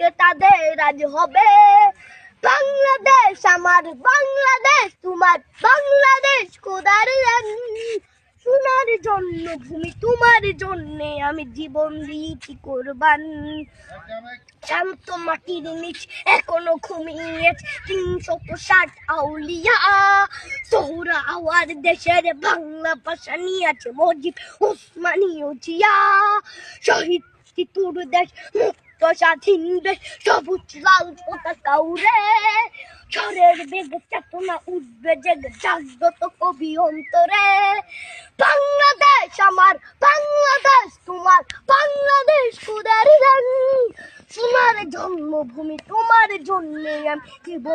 রুখতে তাদের রাজ হবে। বাংলাদেশ, আমার বাংলাদেশ, তোমার বাংলাদেশ খোদার সোনার জন্য ভূমি তোমার জন্য আমি জীবন দিয়েছি কোরবান। শান্ত মাটির নিচ এখনও ঘুমিয়ে তিনশত ষাট আউলিয়া সোহরা আওয়ার দেশের বাংলা ভাষা নিয়েছে মজিব উসমানীয় জিয়া। শহীদ তিতুর দেশ, মুক্ত স্বাধীন দেশ সবুজ লাল পতাকা উড়ে ঝড়ের বেগ চেতনা উঠবে জেগে জাগ্রত কবি অন্তরে বাংলাদেশ আমার বাংলাদেশ তোমার বাংলাদেশ খুদার সোনার জন্মভূমি তোমার জন্মে আমি জীবন